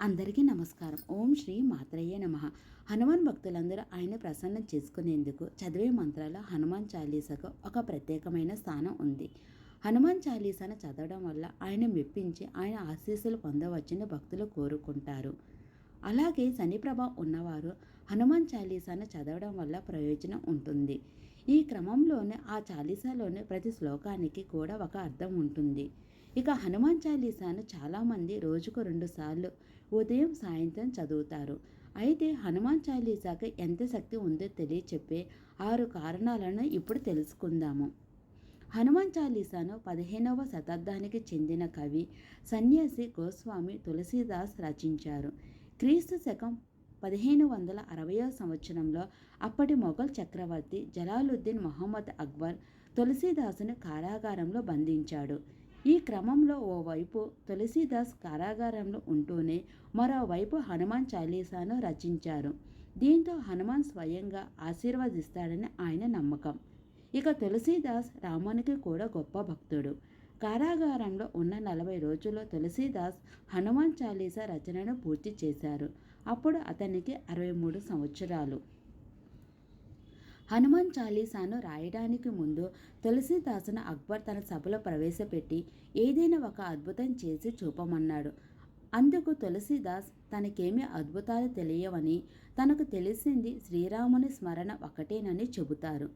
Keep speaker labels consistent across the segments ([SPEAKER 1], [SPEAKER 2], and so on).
[SPEAKER 1] అందరికీ నమస్కారం. ఓం శ్రీ మాత్రయ్య నమ. హనుమాన్ భక్తులందరూ ఆయన ప్రసన్నం చేసుకునేందుకు చదివే మంత్రాల హనుమాన్ చాలీసాకు ఒక ప్రత్యేకమైన స్థానం ఉంది. హనుమాన్ చాలీసాను చదవడం వల్ల ఆయన మెప్పించి ఆయన ఆశీస్సులు పొందవచ్చని భక్తులు కోరుకుంటారు. అలాగే శనిప్రభ ఉన్నవారు హనుమాన్ చాలీసాను చదవడం వల్ల ప్రయోజనం ఉంటుంది. ఈ క్రమంలోనే ఆ చాలీసాలోని ప్రతి శ్లోకానికి కూడా ఒక అర్థం ఉంటుంది. ఇక హనుమాన్ చాలీసాను చాలామంది రోజుకు రెండుసార్లు ఉదయం సాయంత్రం చదువుతారు. అయితే హనుమాన్ చాలీసాకి ఎంత శక్తి ఉందో తెలియచెప్పే ఆరు కారణాలను ఇప్పుడు తెలుసుకుందాము. హనుమాన్ చాలీసాను పదిహేనవ శతాబ్దానికి చెందిన కవి సన్యాసి గోస్వామి తులసీదాస్ రచించారు. క్రీస్తు శకం పదిహేను వందల అరవయో సంవత్సరంలో అప్పటి మొఘల్ చక్రవర్తి జలాలుద్దీన్ మొహమ్మద్ అక్బర్ తులసీదాసును కారాగారంలో బంధించాడు. ఈ క్రమంలో ఓవైపు తులసీదాస్ కారాగారంలో ఉంటూనే మరోవైపు హనుమాన్ చాలీసాను రచించారు. దీంతో హనుమాన్ స్వయంగా ఆశీర్వదిస్తాడని ఆయన నమ్మకం. ఇక తులసీదాస్ రామునికి కూడా గొప్ప భక్తుడు. కారాగారంలో ఉన్న నలభై రోజుల్లో తులసీదాస్ హనుమాన్ చాలీసా రచనను పూర్తి చేశారు. అప్పుడు అతనికి అరవై మూడు సంవత్సరాలు. హనుమాన్ చాలీసాను రాయడానికి ముందు తులసీదాసును అక్బర్ తన సభలో ప్రవేశపెట్టి ఏదైనా ఒక అద్భుతం చేసి చూపమన్నాడు. అందుకు తులసీదాస్ తనకేమీ అద్భుతాలు తెలియవని తనకు తెలిసింది శ్రీరాముని స్మరణ ఒకటేనని చెబుతారు.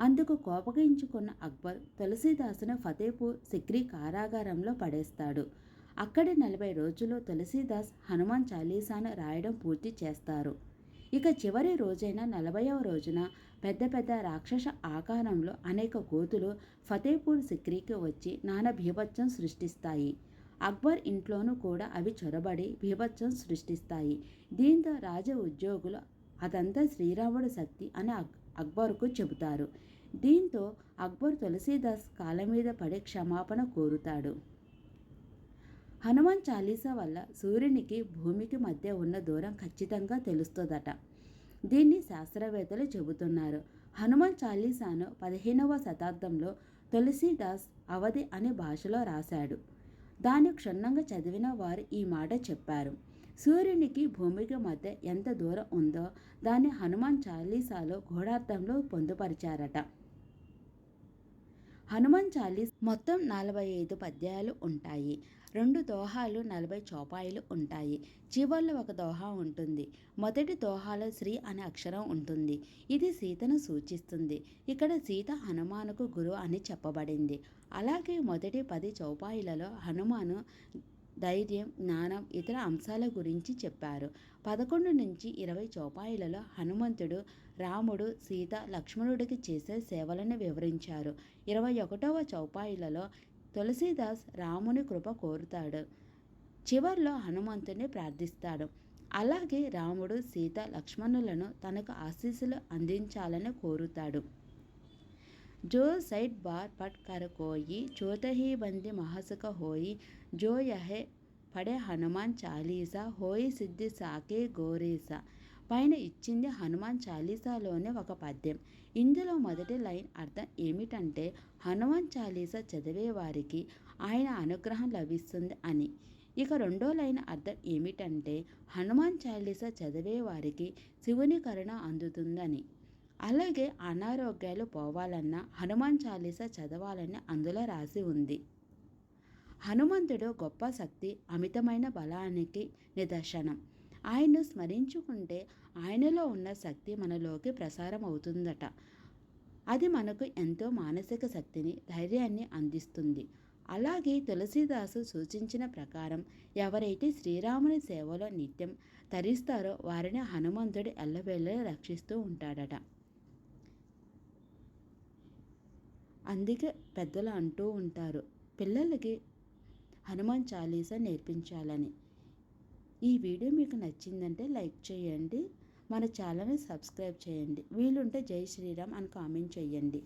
[SPEAKER 1] అందుకు కోపగించుకున్న అక్బర్ తులసీదాసును ఫతేపూర్ సిక్రీ కారాగారంలో పడేస్తాడు. అక్కడి నలభై రోజులు తులసీదాస్ హనుమాన్ చాలీసాను రాయడం పూర్తి చేస్తారు. ఇక చివరి రోజైన నలభైవ రోజున పెద్ద పెద్ద రాక్షస ఆకారంలో అనేక కోతులు ఫతేపూర్ సిక్రీకి వచ్చి నానా భీభత్సం సృష్టిస్తాయి. అక్బర్ ఇంట్లోనూ కూడా అవి చొరబడి భీభత్సం సృష్టిస్తాయి. దీంతో రాజ ఉద్యోగులు అదంతా శ్రీరాముడు శక్తి అని అక్బర్కు చెబుతారు. దీంతో అక్బర్ తులసీదాస్ కాళ్ళ మీద పడి క్షమాపణ కోరుతాడు. హనుమాన్ చాలీసా వల్ల సూర్యునికి భూమికి మధ్య ఉన్న దూరం ఖచ్చితంగా తెలుస్తుందట. దీన్ని శాస్త్రవేత్తలు చెబుతున్నారు. హనుమాన్ చాలీసాను పదిహేనవ శతాబ్దంలో తులసీదాస్ అవధి అనే భాషలో రాశాడు. దాన్ని క్షుణ్ణంగా చదివిన వారు ఈ మాట చెప్పారు. సూర్యునికి భూమికి మధ్య ఎంత దూరం ఉందో దాన్ని హనుమాన్ చాలీసాలో ఘోడార్థంలో పొందుపరిచారట. హనుమాన్ చాలీస్ మొత్తం నలభై ఐదు పద్యాలు ఉంటాయి. రెండు దోహాలు నలభై చోపాయిలు ఉంటాయి. చివర్లో ఒక దోహ ఉంటుంది. మొదటి దోహాలో శ్రీ అనే అక్షరం ఉంటుంది. ఇది సీతను సూచిస్తుంది. ఇక్కడ సీత హనుమానుకు గురువు అని చెప్పబడింది. అలాగే మొదటి పది చౌపాయిలలో హనుమాను ధైర్యం జ్ఞానం ఇతర అంశాల గురించి చెప్పారు. పదకొండు నుంచి ఇరవై చౌపాయిలలో హనుమంతుడు రాముడు సీత లక్ష్మణుడికి చేసే సేవలను వివరించారు. ఇరవై ఒకటవ చౌపాయిలలో తులసీదాస్ రాముని కృప కోరుతాడు. చివర్లో హనుమంతుని ప్రార్థిస్తాడు. అలాగే రాముడు సీత లక్ష్మణులను తనకు ఆశీస్సులు అందించాలని కోరుతాడు. जो सैट बार पट कर कोई चौथ ही बंदी महसक होई जो यह పడే హనుమాన్ చాలీసా హోయి సిద్ధి సాకే గోరేసా పైన ఇచ్చింది హనుమాన్ చాలీసాలోనే ఒక పద్యం ఇందులో మొదటి లైన్ అర్థం ఏమిటంటే హనుమాన్ చాలీసా చదివే వారికి ఆయన అనుగ్రహం లభిస్తుంది అని ఇక రెండో లైన్ అర్థం ఏమిటంటే హనుమాన్ చాలీసా చదివే వారికి శివుని కరుణ అందుతుందని అలాగే అనారోగ్యాలు పోవాలన్నా హనుమాన్ చాలీసా చదవాలని అందులో రాసి ఉంది. హనుమంతుడు గొప్ప శక్తి అమితమైన బలానికి నిదర్శనం. ఆయన్ను స్మరించుకుంటే ఆయనలో ఉన్న శక్తి మనలోకి ప్రసారం అవుతుందట అది మనకు ఎంతో మానసిక శక్తిని ధైర్యాన్ని అందిస్తుంది. అలాగే తులసీదాసు సూచించిన ప్రకారం ఎవరైతే శ్రీరాముని సేవలో నిత్యం తరిస్తారో వారిని హనుమంతుడు ఎల్లవేళ్ళ రక్షిస్తూ ఉంటాడట. అందుకే పెద్దలు అంటూ ఉంటారు పిల్లలకి హనుమాన్ చాలీసా నేర్పించాలని. ఈ వీడియో మీకు నచ్చిందంటే లైక్ చేయండి మన ఛానల్ని సబ్స్క్రైబ్ చేయండి. వీలుంటే జై శ్రీరామ్ అని కామెంట్ చేయండి.